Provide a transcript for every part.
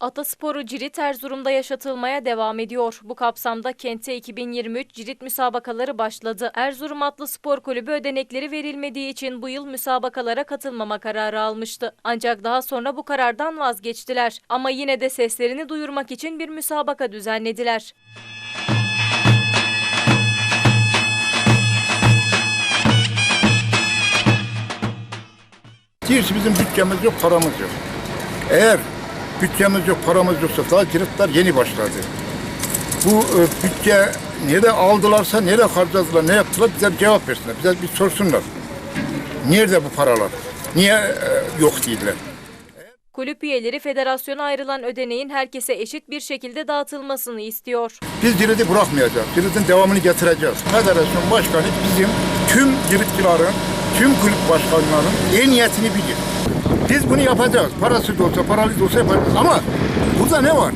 Atasporu Cirit Erzurum'da yaşatılmaya devam ediyor. Bu kapsamda Kente 2023 Cirit müsabakaları başladı. Erzurum Atlı Spor Kulübü ödenekleri verilmediği için bu yıl müsabakalara katılmama kararı almıştı. Ancak daha sonra bu karardan vazgeçtiler. Ama yine de seslerini duyurmak için bir müsabaka düzenlediler. Diyorsa bizim bütçemiz yok, paramız yok. Eğer bütçemiz yok, paramız yoksa daha kiritler yeni başladı. Bu e, bütçe nerede aldılarsa, nerede harcadılar, ne yaptılar bize bir cevap versinler. Bize bir sorsunlar. Nerede bu paralar? Niye e, yok değiller? Kulüp üyeleri federasyona ayrılan ödeneğin herkese eşit bir şekilde dağıtılmasını istiyor. Biz Cirit'i bırakmayacağız. Cirit'in devamını getireceğiz. Federasyon başkanı bizim tüm Ciritçilerin, tüm kulüp başkanlarının en niyetini bilir. Biz bunu yapacağız. Parası da olsa, paralı da olsa yapacağız. Ama burada ne var?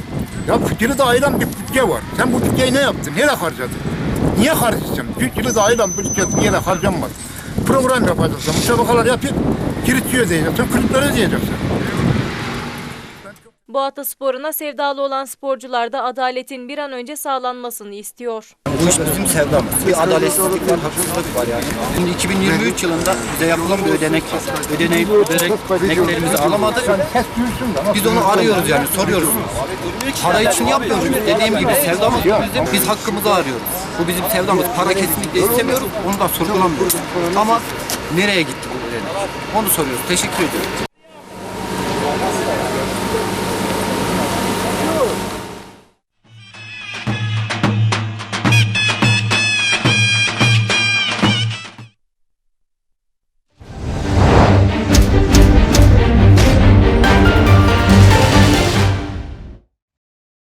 Ya Cirit'e ayrılan bir bütçe var. Sen bu bütçeyi ne yaptın? Nereye harcadın? Niye harcayacaksın? Cirit'e ayrılan bütçe bir yere harcanmaz. Program yapacaksın, müsabakalar yapıp Ciritçiye ödeyeceksin, kulüplere ödeyeceksin. Bu atasporuna sevdalı olan sporcular da adaletin bir an önce sağlanmasını istiyor. Bu iş bizim sevdamız. Bir adaletsizlik var, haksızlık var yani. Şimdi 2023 yılında bize yapılan bir ödenek. Ödeneği, ödenek, ödeneklerimizi alamadık. Biz onu arıyoruz yani, soruyoruz. Para için yapmıyoruz. Dediğim gibi sevdamız bizim. Biz hakkımızı arıyoruz. Bu bizim sevdamız. Para kesinlikle istemiyoruz. Onu da sorgulamıyoruz. Ama nereye gitti bu ödenek? Onu soruyoruz. Teşekkür ediyorum.